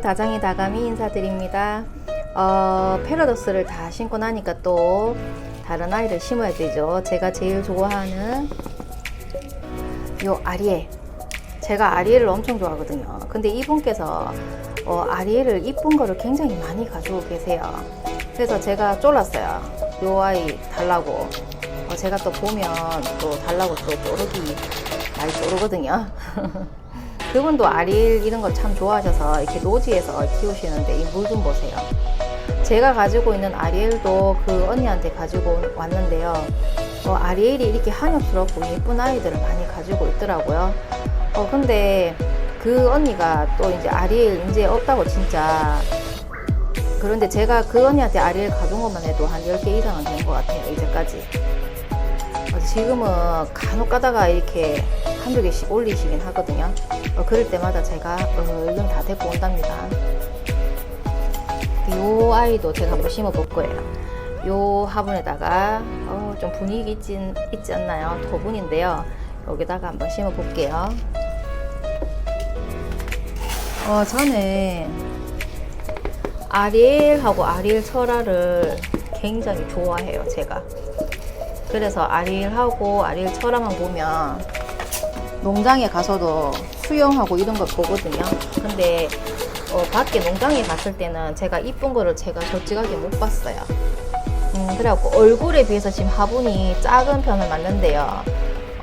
다장이 다감이 인사드립니다. 어, 패러독스를 다 심고 나니까 또 다른 아이를 심어야 되죠. 제가 제일 좋아하는 요 아리에. 제가 아리에를 엄청 좋아하거든요. 근데 이분께서 어, 아리에를 이쁜 거를 굉장히 많이 가지고 계세요. 그래서 제가 쫄랐어요. 요 아이 달라고. 어, 제가 또 보면 또 달라고 또 쪼르기 많이 쪼르거든요. 그분도 아리엘 이런 걸 참 좋아하셔서 이렇게 노지에서 키우시는데 이 물 좀 보세요. 제가 가지고 있는 아리엘도 그 언니한테 가지고 왔는데요. 어, 아리엘이 이렇게 한엽스럽고 예쁜 아이들을 많이 가지고 있더라고요. 어, 근데 그 언니가 또 이제 아리엘 이제 없다고 진짜. 그런데 제가 그 언니한테 아리엘 가져온 것만 해도 한 10개 이상은 된 것 같아요, 이제까지. 어, 지금은 간혹 가다가 이렇게 한두 개씩 올리시긴 하거든요. 어, 그럴 때마다 제가 얼른 다 데리고 온답니다. 요 아이도 제가 한번 심어 볼 거예요. 요 화분에다가 어, 좀 분위기 있지, 있지 않나요? 토분인데요. 여기다가 한번 심어 볼게요. 어, 저는 아리엘하고 아리엘 철화를 굉장히 좋아해요, 제가. 그래서 아리엘하고 아리엘 철화만 보면 농장에 가서도 수영하고 이런 걸 보거든요. 근데 어, 밖에 농장에 갔을 때는 제가 이쁜 거를 제가 솔직하게 못 봤어요. 음, 그래갖고 얼굴에 비해서 지금 화분이 작은 편을 맞는데요.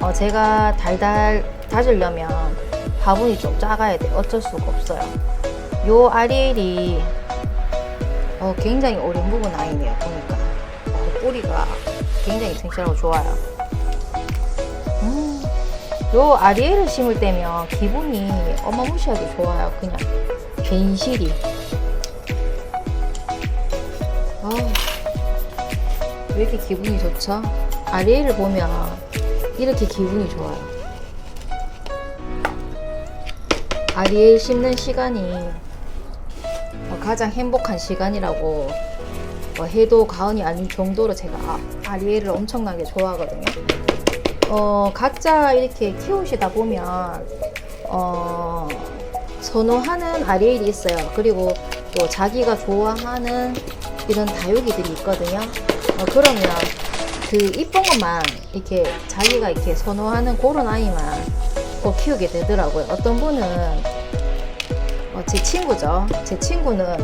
어, 제가 달달 다지려면 화분이 좀 작아야 돼. 어쩔 수가 없어요. 요 아리엘이 어, 굉장히 오래 묵은 아이네요. 보니까 어, 뿌리가 굉장히 튼실하고 좋아요. 음, 요 아리엘을 심을 때면 기분이 어마무시하게 좋아요. 그냥 괜시리. 아, 왜 이렇게 기분이 좋죠? 아리엘을 보면 이렇게 기분이 좋아요. 아리엘 심는 시간이 어, 가장 행복한 시간이라고 어, 해도 과언이 아닐 정도로 제가 아- 아리엘을 엄청나게 좋아하거든요. 어, 각자 이렇게 키우시다 보면, 어, 선호하는 아리엘이 있어요. 그리고 또 자기가 좋아하는 이런 다육이들이 있거든요. 어, 그러면 그 이쁜 것만 이렇게 자기가 이렇게 선호하는 그런 아이만 꼭 키우게 되더라고요. 어떤 분은 어, 제 친구죠. 제 친구는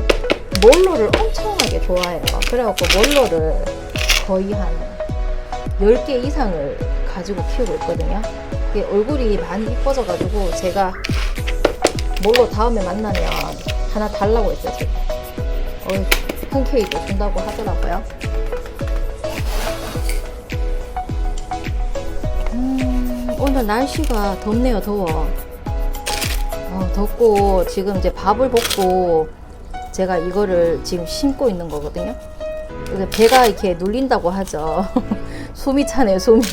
몰로를 엄청나게 좋아해요. 그래갖고 몰로를 거의 한 10개 이상을 가지고 키우고 있거든요. 얼굴이 많이 이뻐져가지고 제가 뭘로 다음에 만나면 하나 달라고 했어요. 제가. 어, 큰 케이크 준다고 하더라고요. 음, 오늘 날씨가 덥네요, 더워. 어, 덥고 지금 이제 밥을 볶고 제가 이거를 지금 심고 있는 거거든요. 배가 이렇게 눌린다고 하죠. 숨이 차네요, 숨이.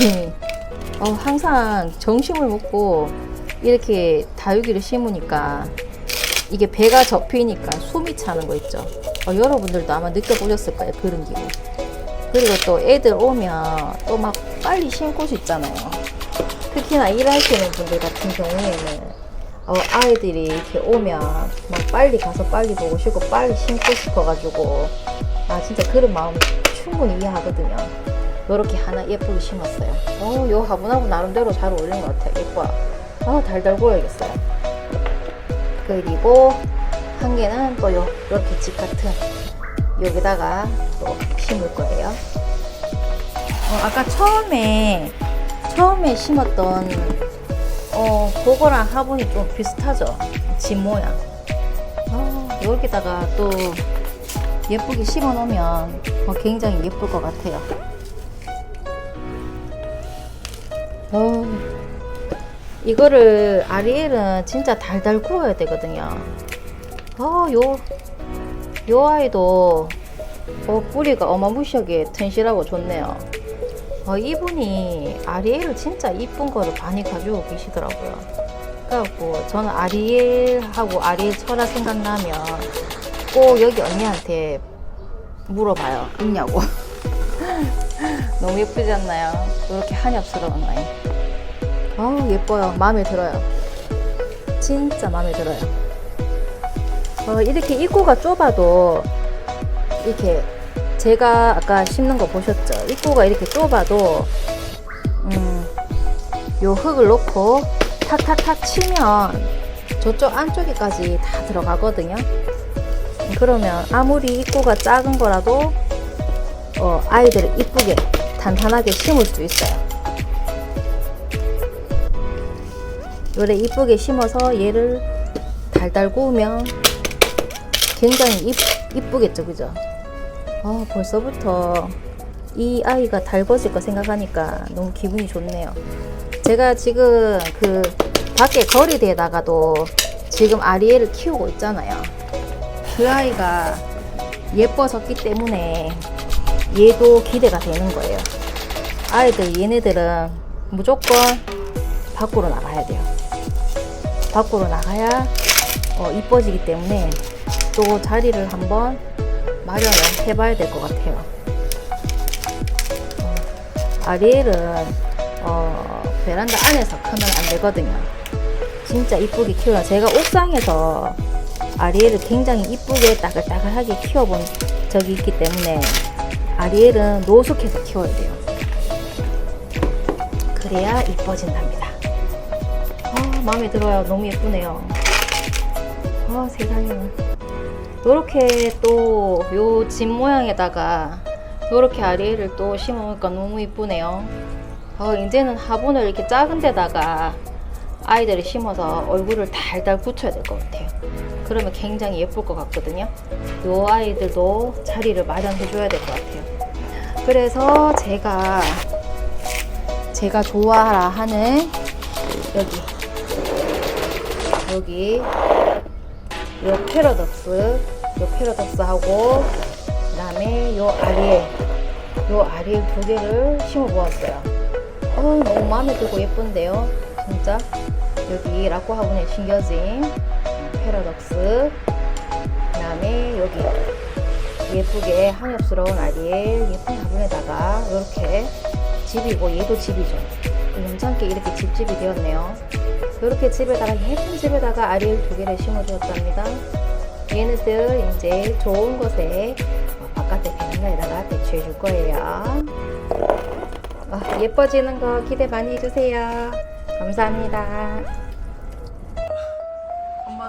어, 항상 정심을 먹고 이렇게 다육이를 심으니까 이게 배가 접히니까 숨이 차는 거 있죠. 어, 여러분들도 아마 느껴보셨을 거예요, 그런 기분. 그리고 또 애들 오면 또 막 빨리 심고 싶잖아요. 특히나 일하시는 분들 같은 경우에는 어, 아이들이 이렇게 오면 막 빨리 가서 빨리 보고 싶고 빨리 심고 싶어가지고 아 진짜 그런 마음 충분히 이해하거든요. 요렇게 하나 예쁘게 심었어요. 어, 요 화분하고 나름대로 잘 어울리는 것 같아요. 예뻐요. 아, 달달 구워야겠어요. 그리고 한 개는 또 요, 요렇게 집 같은 여기다가 또 심을 거예요. 어, 아까 처음에, 처음에 심었던, 어, 그거랑 화분이 좀 비슷하죠? 집 모양. 어, 여기다가 또 예쁘게 심어 놓으면 어, 굉장히 예쁠 것 같아요. 어, 이거를 아리엘은 진짜 달달 구워야 되거든요. 어, 요, 요 아이도 어, 뿌리가 어마무시하게 튼실하고 좋네요. 어, 이분이 아리엘을 진짜 이쁜 거를 많이 가지고 계시더라고요. 그래갖고 저는 아리엘하고 아리엘 철화 생각나면 꼭 여기 언니한테 물어봐요. 있냐고. 너무 예쁘지 않나요? 이렇게 한엽스러운 아이. 아우 예뻐요. 마음에 들어요. 진짜 마음에 들어요. 어, 이렇게 입구가 좁아도 이렇게 제가 아까 심는 거 보셨죠? 입구가 이렇게 좁아도 음, 요 흙을 놓고 탁탁탁 치면 저쪽 안쪽에까지 다 들어가거든요. 그러면 아무리 입구가 작은 거라도 어, 아이들을 이쁘게 단단하게 심을 수 있어요. 요래 이쁘게 심어서 얘를 달달 구우면 굉장히 이, 이쁘겠죠, 그죠? 어, 벌써부터 이 아이가 달궈질 거 생각하니까 너무 기분이 좋네요. 제가 지금 그 밖에 거리대에다가도 지금 아리에를 키우고 있잖아요. 그 아이가 예뻐졌기 때문에 얘도 기대가 되는 거예요. 아이들 얘네들은 무조건 밖으로 나가야 돼요. 밖으로 나가야 어, 이뻐지기 때문에 또 자리를 한번 마련을 해봐야 될 것 같아요. 어, 아리엘은 어, 베란다 안에서 크면 안 되거든요. 진짜 이쁘게 키워요. 제가 옥상에서 아리엘을 굉장히 이쁘게 따글따글하게 키워본 적이 있기 때문에 아리엘은 노숙해서 키워야 돼요. 그래야 이뻐진답니다. 아, 마음에 들어요. 너무 예쁘네요. 아, 세상에. 요렇게 또 요 집 모양에다가 요렇게 아리엘을 또 심어놓으니까 너무 이쁘네요. 어, 이제는 화분을 이렇게 작은 데다가 아이들을 심어서 얼굴을 달달 붙여야 될 것 같아요. 그러면 굉장히 예쁠 것 같거든요. 요 아이들도 자리를 마련해 줘야 될 것 같아요. 그래서 제가 제가 좋아하라 하는 여기 여기 요 패러독스 요 패러독스하고 그 다음에 요 아리엘 요 아리엘 두 개를 심어 보았어요. 어 너무 마음에 들고 예쁜데요, 진짜. 여기 라코 화분에 심겨진 패러독스 그 다음에 여기 예쁘게 한엽스러운 아리엘 예쁜 화분에다가 이렇게 집이고 얘도 집이죠. 괜찮게 이렇게 집집이 되었네요. 이렇게 집에다가 예쁜 집에다가 아리엘 두 개를 심어주었답니다. 얘네들 이제 좋은 곳에 어, 바깥에 베란다에다가 배치해 줄 거예요. 아, 예뻐지는 거 기대 많이 해주세요. 감사합니다. 엄마